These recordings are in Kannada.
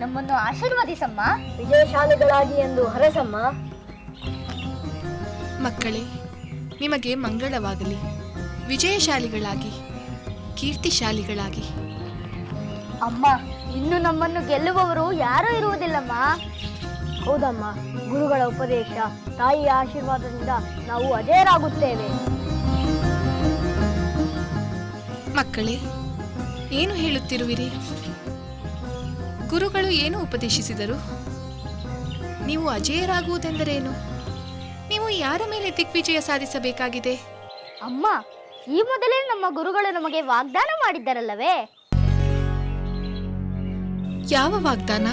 ನಮ್ಮನ್ನು ಆಶೀರ್ವದಿಸಮ್ಮ. ವಿಜಯಶಾಲಿಗಳಾಗಿ ಎಂದು ಹರಸಮ್ಮ. ಮಕ್ಕಳೇ ನಿಮಗೆ ಮಂಗಳವಾಗಲಿ. ವಿಜಯಶಾಲಿಗಳಾಗಿ ಕೀರ್ತಿಶಾಲಿಗಳಾಗಿ. ಅಮ್ಮ ಇನ್ನು ನಮ್ಮನ್ನು ಗೆಲ್ಲುವವರು ಯಾರೂ ಇರುವುದಿಲ್ಲಮ್ಮ. ಹೌದಮ್ಮ ಗುರುಗಳ ಉಪದೇಶ ತಾಯಿಯ ಆಶೀರ್ವಾದದಿಂದ ನಾವು ಅಜೇರಾಗುತ್ತೇವೆ ಮಕ್ಕಳೇ ಏನು ಹೇಳುತ್ತಿರುವಿರಿ? ಗುರುಗಳು ಏನು ಉಪದೇಶಿಸಿದರು? ನೀವು ಅಜೇಯರಾಗುವುದೆಂದರೇನು? ನೀವು ಯಾರ ಮೇಲೆ ದಿಗ್ವಿಜಯ ಸಾಧಿಸಬೇಕಾಗಿದೆ? ಅಮ್ಮ ಈ ಮೊದಲೇ ನಮ್ಮ ಗುರುಗಳು ನಮಗೆ ವಾಗ್ದಾನ ಮಾಡಿದ್ದರಲ್ಲವೇ? ಯಾವ ವಾಗ್ದಾನ?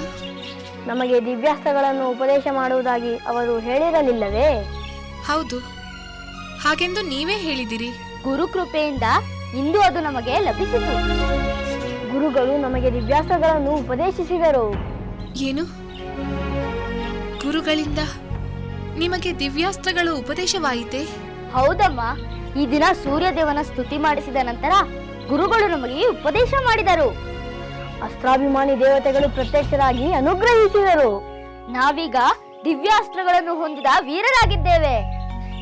ನಮಗೆ ದಿವ್ಯಾಸ್ತ್ರಗಳನ್ನು ಉಪದೇಶ ಮಾಡುವುದಾಗಿ ಅವರು ಹೇಳಿರಲಿಲ್ಲವೇ? ಹೌದು. ಹಾಗೆಂದು ನೀವೇ ಹೇಳಿದಿರಿ. ಗುರು ಕೃಪೆಯಿಂದ ಇಂದು ಅದು ನಮಗೆ ಲಭಿಸಿತು. ಗುರುಗಳು ನಮಗೆ ದಿವ್ಯಾಸ್ತ್ರಗಳನ್ನು ಉಪದೇಶಿಸಿದರು. ಏನು? ಗುರುಗಳಿಂದ ನಿಮಗೆ ದಿವ್ಯಾಸ್ತ್ರಗಳು ಉಪದೇಶವಾಯಿತೆ? ಹೌದಮ್ಮ. ಈ ದಿನ ಸೂರ್ಯದೇವನ ಸ್ತುತಿ ಮಾಡಿಸಿದ ನಂತರ ಗುರುಗಳು ನಮಗೆ ಉಪದೇಶ ಮಾಡಿದರು. ಅಸ್ತ್ರಾಭಿಮಾನಿ ದೇವತೆಗಳು ಪ್ರತ್ಯಕ್ಷರಾಗಿ ಅನುಗ್ರಹಿಸಿದರು. ನಾವೀಗ ದಿವ್ಯಾಸ್ತ್ರಗಳನ್ನು ಹೊಂದಿದ ವೀರರಾಗಿದ್ದೇವೆ.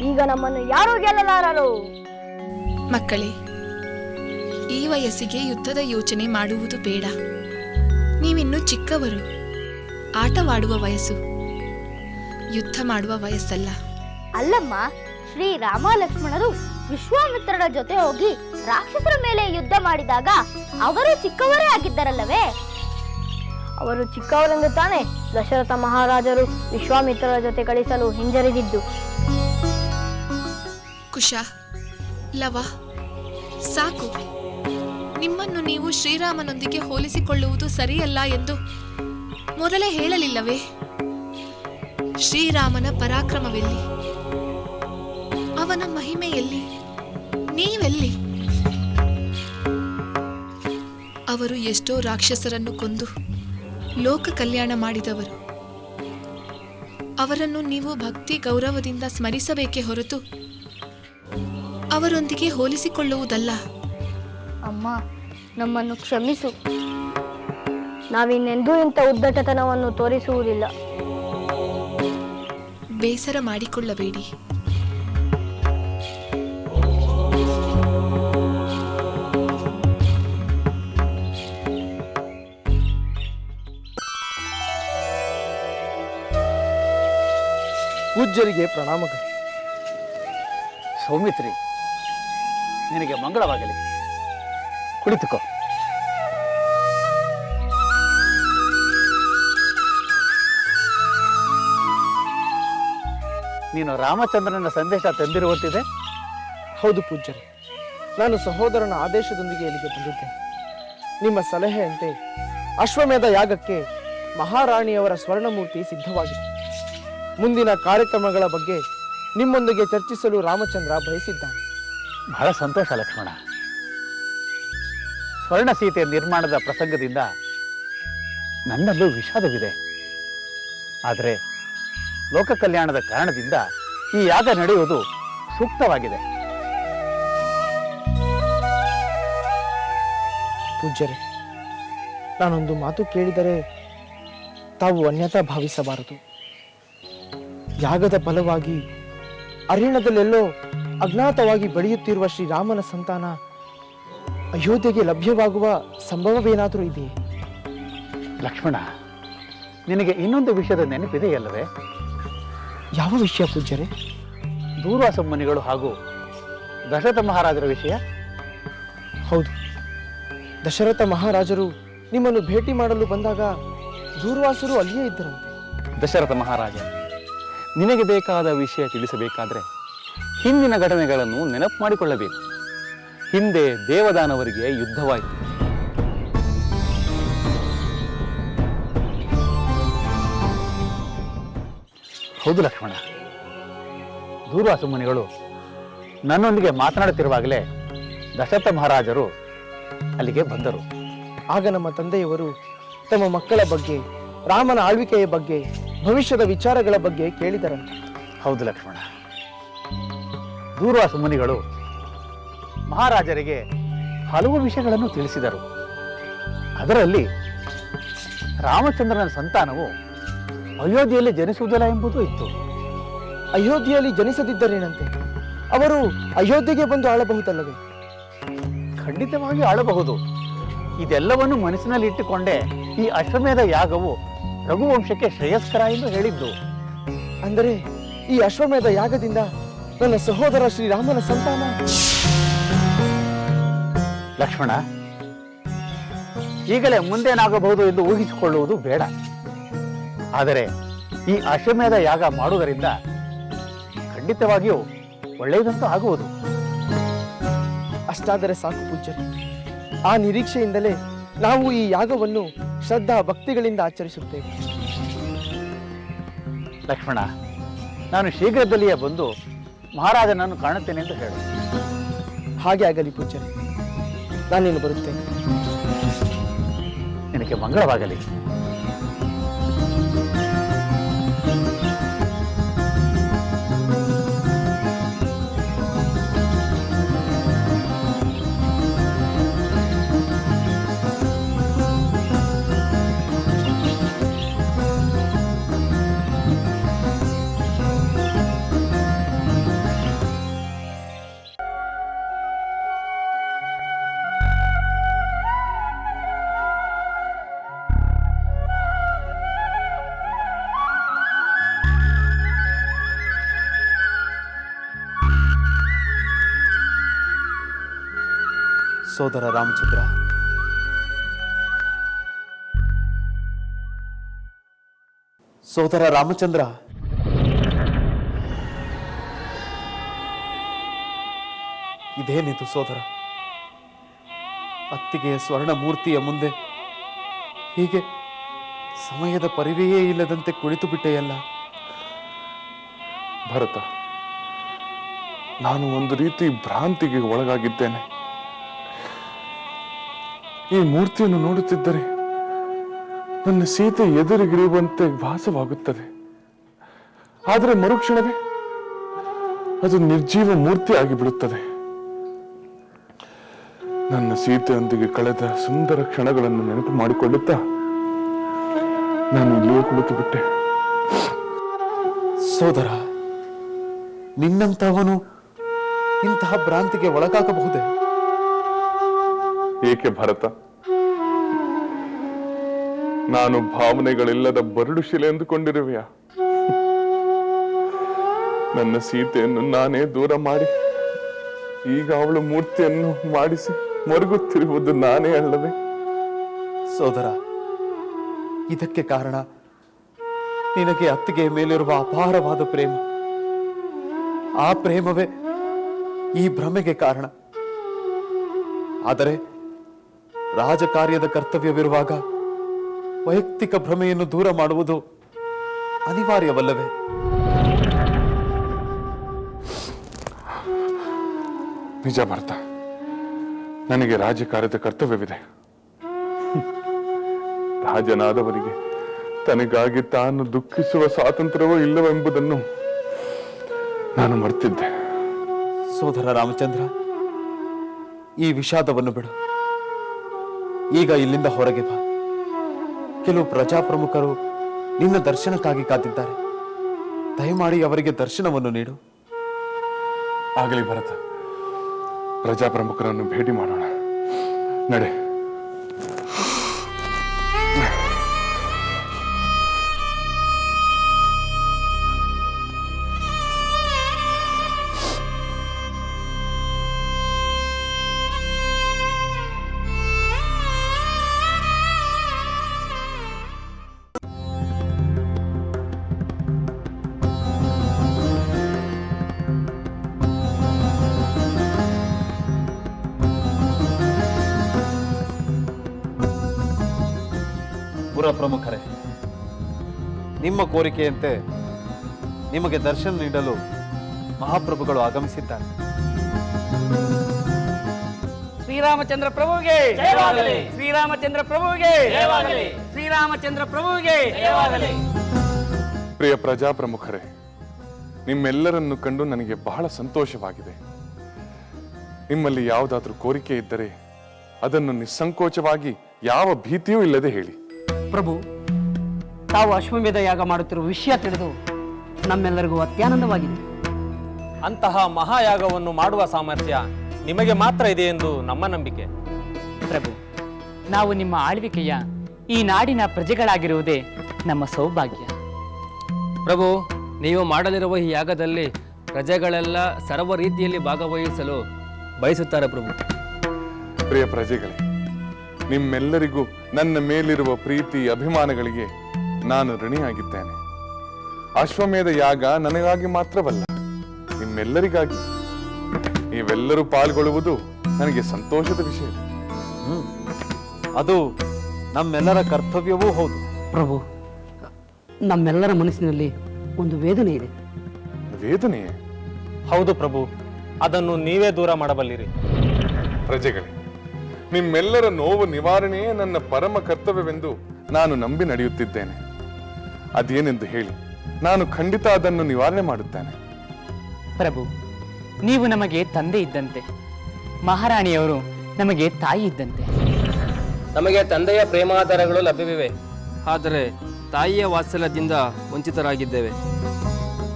ಈಗ ನಮ್ಮನ್ನು ಯಾರು ಗೆಲ್ಲಲಾರರು? ಮಕ್ಕಳೇ ಈ ವಯಸ್ಸಿಗೆ ಯುದ್ಧದ ಯೋಚನೆ ಮಾಡುವುದು ಬೇಡ. ನೀವಿನ್ನು ಚಿಕ್ಕವರು. ಆಟವಾಡುವ ವಯಸ್ಸು. ಯುದ್ಧ ಮಾಡುವ ವಯಸ್ಸಲ್ಲ. ಅಲ್ಲಮ್ಮ ಶ್ರೀ ರಾಮ ಲಕ್ಷ್ಮಣರು ವಿಶ್ವಾಮಿತ್ರರ ಜೊತೆ ಹೋಗಿ ರಾಕ್ಷಸರ ಮೇಲೆ ಯುದ್ಧ ಮಾಡಿದಾಗ ಅವರು ಚಿಕ್ಕವರೇ ಆಗಿದ್ದರಲ್ಲವೇ? ಅವರು ಚಿಕ್ಕವರೆಂದು ತಾನೇ ದಶರಥ ಮಹಾರಾಜರು ವಿಶ್ವಾಮಿತ್ರರ ಜೊತೆ ಕಳಿಸಲು ಹಿಂಜರಿದಿದ್ದು. ಕುಶ ಲವ ಸಾಕು. ನಿಮ್ಮನ್ನು ನೀವು ಶ್ರೀರಾಮನೊಂದಿಗೆ ಹೋಲಿಸಿಕೊಳ್ಳುವುದು ಸರಿಯಲ್ಲ ಎಂದು ಮೊದಲೇ ಹೇಳಲಿಲ್ಲವೇ? ಶ್ರೀರಾಮನ ಪರಾಕ್ರಮವೆಲ್ಲಿ? ಅವನ ಮಹಿಮೆಯಲ್ಲಿ? ನೀವೆಲ್ಲಿ? ಅವರು ಎಷ್ಟೋ ರಾಕ್ಷಸರನ್ನು ಕೊಂದು ಲೋಕ ಕಲ್ಯಾಣ ಮಾಡಿದವರು. ಅವರನ್ನು ನೀವು ಭಕ್ತಿ ಗೌರವದಿಂದ ಸ್ಮರಿಸಬೇಕೇ ಹೊರತು ಅವರೊಂದಿಗೆ ಹೋಲಿಸಿಕೊಳ್ಳುವುದಲ್ಲ. ಅಮ್ಮ ನಮ್ಮನ್ನು ಕ್ಷಮಿಸು. ನಾವಿನ್ನೆಂದೂ ಇಂಥ ಉದ್ದಟತನವನ್ನು ತೋರಿಸುವುದಿಲ್ಲ. ಬೇಸರ ಮಾಡಿಕೊಳ್ಳಬೇಡಿ. ಪೂಜ್ಯರಿಗೆ ಪ್ರಣಾಮಗಳು. ಸೌಮಿತ್ರಿ ನಿನಗೆ ಮಂಗಳವಾಗಲಿ. ಕುಳಿತುಕೋ. ನೀನು ರಾಮಚಂದ್ರನ ಸಂದೇಶ ತಂದಿರುವಂತಿದೆ? ಹೌದು ಪೂಜ್ಯರೇ. ನಾನು ಸಹೋದರನ ಆದೇಶದೊಂದಿಗೆ ಇಲ್ಲಿಗೆ ಬಂದಿದ್ದೇನೆ ನಿಮ್ಮ ಸಲಹೆಯಂತೆ ಅಶ್ವಮೇಧ ಯಾಗಕ್ಕೆ ಮಹಾರಾಣಿಯವರ ಸ್ವರ್ಣಮೂರ್ತಿ ಸಿದ್ಧವಾಗಿದೆ. ಮುಂದಿನ ಕಾರ್ಯಕ್ರಮಗಳ ಬಗ್ಗೆ ನಿಮ್ಮೊಂದಿಗೆ ಚರ್ಚಿಸಲು ರಾಮಚಂದ್ರ ಬಯಸಿದ್ದಾನೆ. ಬಹಳ ಸಂತೋಷ ಲಕ್ಷ್ಮಣ. ಸ್ವರ್ಣ ಸೀತೆ ನಿರ್ಮಾಣದ ಪ್ರಸಂಗದಿಂದ ನನ್ನಲ್ಲೂ ವಿಷಾದವಿದೆ. ಆದರೆ ಲೋಕ ಕಲ್ಯಾಣದ ಕಾರಣದಿಂದ ಈ ಯಾಗ ನಡೆಯುವುದು ಸೂಕ್ತವಾಗಿದೆ. ಪೂಜ್ಯರೇ, ನಾನೊಂದು ಮಾತು ಕೇಳಿದರೆ ತಾವು ಅನ್ಯತಾ ಭಾವಿಸಬಾರದು. ಯಾಗದ ಫಲವಾಗಿ ಅರಿಣದಲ್ಲೆಲ್ಲೋ ಅಜ್ಞಾತವಾಗಿ ಬೆಳೆಯುತ್ತಿರುವ ಶ್ರೀರಾಮನ ಸಂತಾನ ಅಯೋಧ್ಯೆಗೆ ಲಭ್ಯವಾಗುವ ಸಂಭವವೇನಾದರೂ ಇದೆಯೇ? ಲಕ್ಷ್ಮಣ ನಿನಗೆ ಇನ್ನೊಂದು ವಿಷಯದ ನೆನಪಿದೆಯಲ್ಲವೇ ಯಾವ ವಿಷಯ ಪೂಜ್ಯರೇ? ದೂರ್ವಾಸ ಮುನಿಗಳು ಹಾಗೂ ದಶರಥ ಮಹಾರಾಜರ ವಿಷಯ? ಹೌದು. ದಶರಥ ಮಹಾರಾಜರು ನಿಮ್ಮನ್ನು ಭೇಟಿ ಮಾಡಲು ಬಂದಾಗ ದೂರ್ವಾಸರು ಅಲ್ಲಿಯೇ ಇದ್ದರಂತೆ. ದಶರಥ ಮಹಾರಾಜ ನಿನಗೆ ಬೇಕಾದ ವಿಷಯ ತಿಳಿಸಬೇಕಾದ್ರೆ ಹಿಂದಿನ ಘಟನೆಗಳನ್ನು ನೆನಪು ಮಾಡಿಕೊಳ್ಳಬೇಕು. ಹಿಂದೆ ದೇವದಾನವರಿಗೆ ಯುದ್ಧವಾಯಿತು. ಹೌದು ಲಕ್ಷ್ಮಣ. ದೂರ್ವಾಸ ಮುನಿಗಳು ನನ್ನೊಂದಿಗೆ ಮಾತನಾಡುತ್ತಿರುವಾಗಲೇ ದಶರಥ ಮಹಾರಾಜರು ಅಲ್ಲಿಗೆ ಬಂದರು. ಆಗ ನಮ್ಮ ತಂದೆಯವರು ತಮ್ಮ ಮಕ್ಕಳ ಬಗ್ಗೆ ರಾಮನ ಆಳ್ವಿಕೆಯ ಬಗ್ಗೆ ಭವಿಷ್ಯದ ವಿಚಾರಗಳ ಬಗ್ಗೆ ಕೇಳಿದರಂತೆ. ಹೌದು ಲಕ್ಷ್ಮಣ. ದೂರ್ವಾಸ ಮುನಿಗಳು ಮಹಾರಾಜರಿಗೆ ಹಲವು ವಿಷಯಗಳನ್ನು ತಿಳಿಸಿದರು. ಅದರಲ್ಲಿ ರಾಮಚಂದ್ರನ ಸಂತಾನವು ಅಯೋಧ್ಯೆಯಲ್ಲಿ ಜನಿಸುವುದಿಲ್ಲ ಎಂಬುದು ಇತ್ತು. ಅಯೋಧ್ಯೆಯಲ್ಲಿ ಜನಿಸದಿದ್ದರೇನಂತೆ? ಅವರು ಅಯೋಧ್ಯೆಗೆ ಬಂದು ಆಳಬಹುದಲ್ಲವೇ? ಖಂಡಿತವಾಗಿ ಆಳಬಹುದು. ಇದೆಲ್ಲವನ್ನು ಮನಸ್ಸಿನಲ್ಲಿ ಇಟ್ಟುಕೊಂಡೇ ಈ ಅಶ್ವಮೇಧ ಯಾಗವು ರಘುವಂಶಕ್ಕೆ ಶ್ರೇಯಸ್ಕರ ಎಂದು ಹೇಳಿದ್ದು. ಅಂದರೆ ಈ ಅಶ್ವಮೇಧ ಯಾಗದಿಂದ ನನ್ನ ಸಹೋದರ ಶ್ರೀರಾಮನ ಸಂತಾನ? ಲಕ್ಷ್ಮಣ ಈಗಲೇ ಮುಂದೇನಾಗಬಹುದು ಎಂದು ಊಹಿಸಿಕೊಳ್ಳುವುದು ಬೇಡ. ಆದರೆ ಈ ಅಶ್ವಮೇಧ ಯಾಗ ಮಾಡುವುದರಿಂದ ಖಂಡಿತವಾಗಿಯೂ ಒಳ್ಳೆಯದಂತೂ ಆಗುವುದು. ಅಷ್ಟಾದರೆ ಸಾಕು ಪೂಜ್ಯರು. ಆ ನಿರೀಕ್ಷೆಯಿಂದಲೇ ನಾವು ಈ ಯಾಗವನ್ನು ಶ್ರದ್ಧಾ ಭಕ್ತಿಗಳಿಂದ ಆಚರಿಸುತ್ತೇವೆ. ಲಕ್ಷ್ಮಣ ನಾನು ಶೀಘ್ರದಲ್ಲಿಯೇ ಬಂದು ಮಹಾರಾಜನನ್ನು ಕಾಣುತ್ತೇನೆ ಎಂದು ಹೇಳು. ಹಾಗೆ ಆಗಲಿ ಪೂಜ್ಯರೇ. ನಾನೇನು ಬರುತ್ತೇನೆ. ನಿನಗೆ ಮಂಗಳವಾಗಲಿ. ಸೋದರ ರಾಮಚಂದ್ರ. ಸೋದರ ರಾಮಚಂದ್ರ. ಇದೇನಿದು ಸೋದರ. ಅತ್ತಿಗೆಯ ಸ್ವರ್ಣ ಮೂರ್ತಿಯ ಮುಂದೆ. ಹೀಗೆ ಸಮಯದ ಪರಿವೆಯೇ ಇಲ್ಲದಂತೆ ಕುಳಿತು ಬಿಟ್ಟೆಯಲ್ಲ ಭರತ, ನಾನು ಒಂದು ರೀತಿ ಭ್ರಾಂತಿಗೆ ಒಳಗಾಗಿದ್ದೇನೆ. ಈ ಮೂರ್ತಿಯನ್ನು ನೋಡುತ್ತಿದ್ದರೆ ನನ್ನ ಸೀತೆ ಎದುರಿಗಿರುವಂತೆ ಭಾಸವಾಗುತ್ತದೆ. ಆದರೆ ಮರುಕ್ಷಣವೇ ಅದು ನಿರ್ಜೀವ ಮೂರ್ತಿ ಆಗಿಬಿಡುತ್ತದೆ. ನನ್ನ ಸೀತೆಯೊಂದಿಗೆ ಕಳೆದ ಸುಂದರ ಕ್ಷಣಗಳನ್ನು ನೆನಪು ಮಾಡಿಕೊಳ್ಳುತ್ತಾ ನಾನು ಇಲ್ಲಿಯೇ ಕುಳಿತು ಬಿಟ್ಟೆ ಸೋದರ, ನಿನ್ನಂತಹವನು ಇಂತಹ ಭ್ರಾಂತಿಗೆ ಒಳಗಾಗಬಹುದೇ? ಏಕೆ ಭರತ? ನಾನು ಭಾವನೆಗಳಿಲ್ಲದ ಬರಡು ಶಿಲೆ ಎಂದುಕೊಂಡಿರುವೆಯ? ನನ್ನ ಸೀತೆಯನ್ನು ನಾನೇ ದೂರ ಮಾಡಿ, ಈಗ ಅವಳು ಮೂರ್ತಿಯನ್ನು ಮಾಡಿಸಿ ಮರುಗುತ್ತಿರುವುದು ನಾನೇ ಅಲ್ಲವೇ? ಸೋದರ, ಇದಕ್ಕೆ ಕಾರಣ ನಿನಗೆ ಅತ್ತಿಗೆಯ ಮೇಲಿರುವ ಅಪಾರವಾದ ಪ್ರೇಮ. ಆ ಪ್ರೇಮವೇ ಈ ಭ್ರಮೆಗೆ ಕಾರಣ. ಆದರೆ ರಾಜಕಾರ್ಯದ ಕರ್ತವ್ಯವಿರುವಾಗ ವೈಯಕ್ತಿಕ ಭ್ರಮೆಯನ್ನು ದೂರ ಮಾಡುವುದು ಅನಿವಾರ್ಯವಲ್ಲವೇ? ನಿಜ ಭರ್ತ ನನಗೆ ರಾಜಕಾರ್ಯದ ಕರ್ತವ್ಯವಿದೆ. ರಾಜನಾದವರಿಗೆ ತನಗಾಗಿ ತಾನು ದುಃಖಿಸುವ ಸ್ವಾತಂತ್ರ್ಯವೋ ಇಲ್ಲವೆಂಬುದನ್ನು ನಾನು ಮರ್ತಿದ್ದೆ. ಸೋದರ ರಾಮಚಂದ್ರ ಈ ವಿಷಾದವನ್ನು ಬಿಡು. ಈಗ ಇಲ್ಲಿಂದ ಹೊರಗೆ ಬಾ. ಕೆಲವು ಪ್ರಜಾಪ್ರಮುಖರು ನಿನ್ನ ದರ್ಶನಕ್ಕಾಗಿ ಕಾದಿದ್ದಾರೆ. ದಯಮಾಡಿ ಅವರಿಗೆ ದರ್ಶನವನ್ನು ನೀಡು. ಆಗಲಿ ಭರತ. ಪ್ರಜಾಪ್ರಮುಖರನ್ನು ಭೇಟಿ ಮಾಡೋಣ. ನಡೆ. ಪ್ರಮುಖರೇ. ನಿಮ್ಮ ಕೋರಿಕೆಯಂತೆ ನಿಮಗೆ ದರ್ಶನ ನೀಡಲು ಮಹಾಪ್ರಭುಗಳು ಆಗಮಿಸಿದ್ದಾರೆ. ಶ್ರೀರಾಮಚಂದ್ರ ಪ್ರಭುವಿಗೆ. ಶ್ರೀರಾಮಚಂದ್ರ ಪ್ರಭುವಿಗೆ ಶ್ರೀರಾಮಚಂದ್ರ ಪ್ರಭುವಿಗೆ ಪ್ರಿಯ ಪ್ರಜಾಪ್ರಮುಖರೇ ನಿಮ್ಮೆಲ್ಲರನ್ನು ಕಂಡು ನನಗೆ ಬಹಳ ಸಂತೋಷವಾಗಿದೆ. ನಿಮ್ಮಲ್ಲಿ ಯಾವುದಾದ್ರೂ ಕೋರಿಕೆ ಇದ್ದರೆ ಅದನ್ನು ನಿಸ್ಸಂಕೋಚವಾಗಿ ಯಾವ ಭೀತಿಯೂ ಇಲ್ಲದೆ ಹೇಳಿ. ಪ್ರಭು ತಾವು ಅಶ್ವಮೇಧ ಯಾಗ ಮಾಡುತ್ತಿರುವ ವಿಷಯ ತಿಳಿದು ನಮ್ಮೆಲ್ಲರಿಗೂ ಅತ್ಯಾನಂದವಾಗಿದೆ ಅಂತಹ ಮಹಾಯಾಗವನ್ನು ಮಾಡುವ ಸಾಮರ್ಥ್ಯ ನಿಮಗೆ ಮಾತ್ರ ಇದೆ ಎಂದು ನಮ್ಮ ನಂಬಿಕೆ. ಪ್ರಭು ನಾವು ನಿಮ್ಮ ಆಳ್ವಿಕೆಯ ಈ ನಾಡಿನ ಪ್ರಜೆಗಳಾಗಿರುವುದೇ ನಮ್ಮ ಸೌಭಾಗ್ಯ. ಪ್ರಭು ನೀವು ಮಾಡಲಿರುವ ಈ ಯಾಗದಲ್ಲಿ ಪ್ರಜೆಗಳೆಲ್ಲ ಸರ್ವ ರೀತಿಯಲ್ಲಿ ಭಾಗವಹಿಸಲು ಬಯಸುತ್ತಾರೆ ಪ್ರಭು. ಪ್ರಿಯ ಪ್ರಜೆಗಳೇ ನಿಮ್ಮೆಲ್ಲರಿಗೂ ನನ್ನ ಮೇಲಿರುವ ಪ್ರೀತಿ ಅಭಿಮಾನಗಳಿಗೆ ನಾನು ಋಣಿಯಾಗಿದ್ದೇನೆ. ಅಶ್ವಮೇಧ ಯಾಗ ನನಗಾಗಿ ಮಾತ್ರವಲ್ಲ ನಿಮ್ಮೆಲ್ಲರಿಗಾಗಿ. ನೀವೆಲ್ಲರೂ ಪಾಲ್ಗೊಳ್ಳುವುದು ನನಗೆ ಸಂತೋಷದ ವಿಷಯ. ಹ್ಮ್. ಅದು ನಮ್ಮೆಲ್ಲರ ಕರ್ತವ್ಯವೂ ಹೌದು. ಪ್ರಭು ನಮ್ಮೆಲ್ಲರ ಮನಸ್ಸಿನಲ್ಲಿ ಒಂದು ವೇದನೆ ಇದೆ. ವೇದನೆಯೇ? ಹೌದು ಪ್ರಭು ಅದನ್ನು ನೀವೇ ದೂರ ಮಾಡಬಲ್ಲಿರಿ. ಪ್ರಜೆಗಳೇ ನಿಮ್ಮೆಲ್ಲರ ನೋವು ನಿವಾರಣೆಯೇ ನನ್ನ ಪರಮ ಕರ್ತವ್ಯವೆಂದು ನಾನು ನಂಬಿ ನಡೆಯುತ್ತಿದ್ದೇನೆ. ಅದೇನೆಂದು ಹೇಳಿ ನಾನು ಖಂಡಿತ ಅದನ್ನು ನಿವಾರಣೆ ಮಾಡುತ್ತೇನೆ. ಪ್ರಭು ನೀವು ನಮಗೆ ತಂದೆ ಇದ್ದಂತೆ. ಮಹಾರಾಣಿಯವರು ನಮಗೆ ತಾಯಿ ಇದ್ದಂತೆ. ನಮಗೆ ತಂದೆಯ ಪ್ರೇಮಾಧಾರಗಳು ಲಭ್ಯವಿವೆ. ಆದರೆ ತಾಯಿಯ ವಾತ್ಸಲ್ಯದಿಂದ ವಂಚಿತರಾಗಿದ್ದೇವೆ.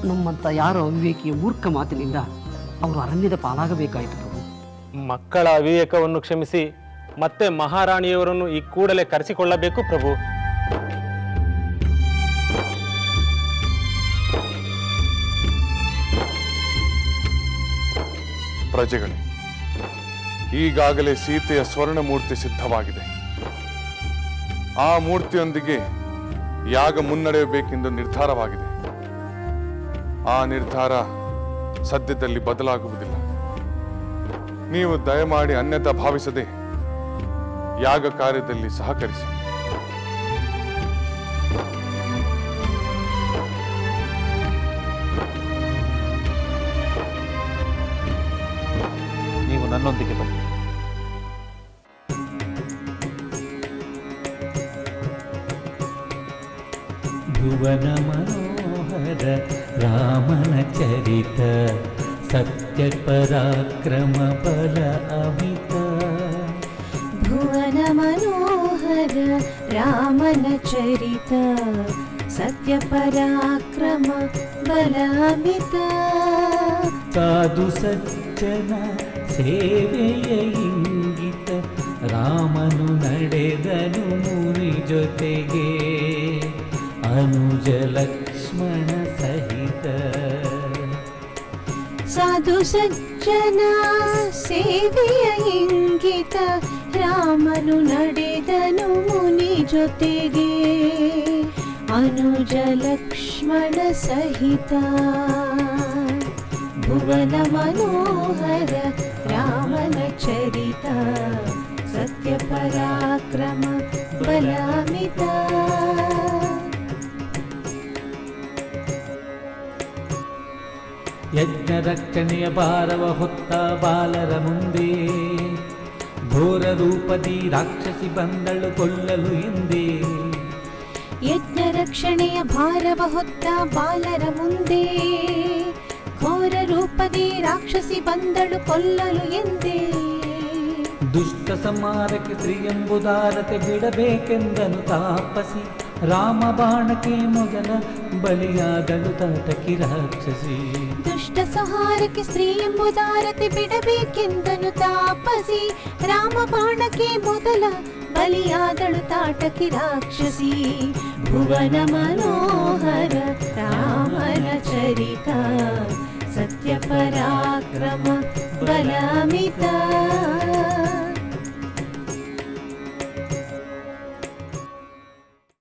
ನಮ್ಮಂತ ಯಾರೋ ಅವಿವೇಕಿಯ ಮೂರ್ಖ ಮಾತಿನಿಂದ ಅವರು ಅರಣ್ಯದ ಪಾಲಾಗಬೇಕಾಯಿತು ಪ್ರಭು. ಮಕ್ಕಳ ಅವಿವೇಕವನ್ನು ಕ್ಷಮಿಸಿ ಮತ್ತೆ ಮಹಾರಾಣಿಯವರನ್ನು ಈ ಕೂಡಲೇ ಕರೆಸಿಕೊಳ್ಳಬೇಕು ಪ್ರಭು. ಪ್ರಜೆಗಳೇ, ಈಗಾಗಲೇ ಸೀತೆಯ ಸ್ವರ್ಣ ಮೂರ್ತಿ ಸಿದ್ಧವಾಗಿದೆ. ಆ ಮೂರ್ತಿಯೊಂದಿಗೆ ಯಾಗ ಮುನ್ನಡೆಯಬೇಕೆಂದು ನಿರ್ಧಾರವಾಗಿದೆ. ಆ ನಿರ್ಧಾರ ಸದ್ಯದಲ್ಲಿ ಬದಲಾಗುವುದಿಲ್ಲ. ನೀವು ದಯಮಾಡಿ ಅನ್ಯತಾ ಭಾವಿಸದೆ ಯಾಗ ಕಾರ್ಯದಲ್ಲಿ ಸಹಕರಿಸಿ. ನೀವು ನನ್ನೊಂದಿಗೆ ಬನ್ನಿ. ಭುವನ ಮನೋಹರ ರಾಮನ ಚರಿತ ಸತ್ಯ ಪರಾಕ್ರಮ ಬಲ ಅಮಿತ ರಾಮನ ಚರಿತ ಸತ್ಯ ಪರಾಕ್ರಮ ಬಲಾಮಿತ. ಸಾಧು ಸಜ್ಜನ ಸೇವೆಯ ಇಂಗಿತ ರಾಮನು ನಡೆದನು ಮುನಿ ಜೊತೆಗೆ. ಅನುಜ ಲಕ್ಷ್ಮಣ ಸಹಿತ. ಸಾಧು ಸಜ್ಜನ ಸೇವೆಯ ಇಂಗಿತ ರಾಮನು ನಡೆದನು ಮುನಿ ಜೊತೆಗೆ ಅನುಜ ಲಕ್ಷ್ಮಣ ಸಹಿತ ಭುವನ ಮನೋಹರ ರಾಮನ ಚರಿತ ಸತ್ಯ ಪರಾಕ್ರಮ ಬಲಾಮಿತ ಯಜ್ಞ ರಕ್ಷಣೆಯ ಭಾರವ ಹೊತ್ತ ಬಾಲರ ಮುಂದೆ ಘೋರ ರೂಪದಿ ರಾಕ್ಷಸಿ ಬಂದಳು ಕೊಲ್ಲಲು ಎಂದೇ ಯಜ್ಞ ರಕ್ಷಣೆಯ ಭಾರವ ಹೊತ್ತ ಬಾಲರ ಮುಂದೆ ಘೋರ ರೂಪದಿ ರಾಕ್ಷಸಿ ಬಂದಳು ಕೊಲ್ಲಲು ಎಂದೇ ದುಷ್ಟ ಸಂಹಾರಕ್ಕೆ ಸ್ತ್ರೀ ಎಂಬುದಾರತೆ ಬಿಡಬೇಕೆಂದನು ತಾಪಸಿ ರಾಮ ಬಾಣಕ್ಕೆ ಮೊದಲ ಬಲಿಯಾದಳು ತಾಟಕಿ ರಾಕ್ಷಸಿ ದುಷ್ಟ ಸಂಹಾರಕ್ಕೆ ಸ್ತ್ರೀ ಎಂಬುದಾರತಿ ಬಿಡಬೇಕೆಂದನು ತಾಪಸಿ. ರಾಮ ಬಾಣಕ್ಕೆ ಮೊದಲ ಬಲಿಯಾದಳು ತಾಟಕಿ ರಾಕ್ಷಸಿ ಭುವನ ಮನೋಹರ ರಾಮನ ಚರಿತ, ಸತ್ಯ ಪರಾಕ್ರಮ ಬಲಮಿತ.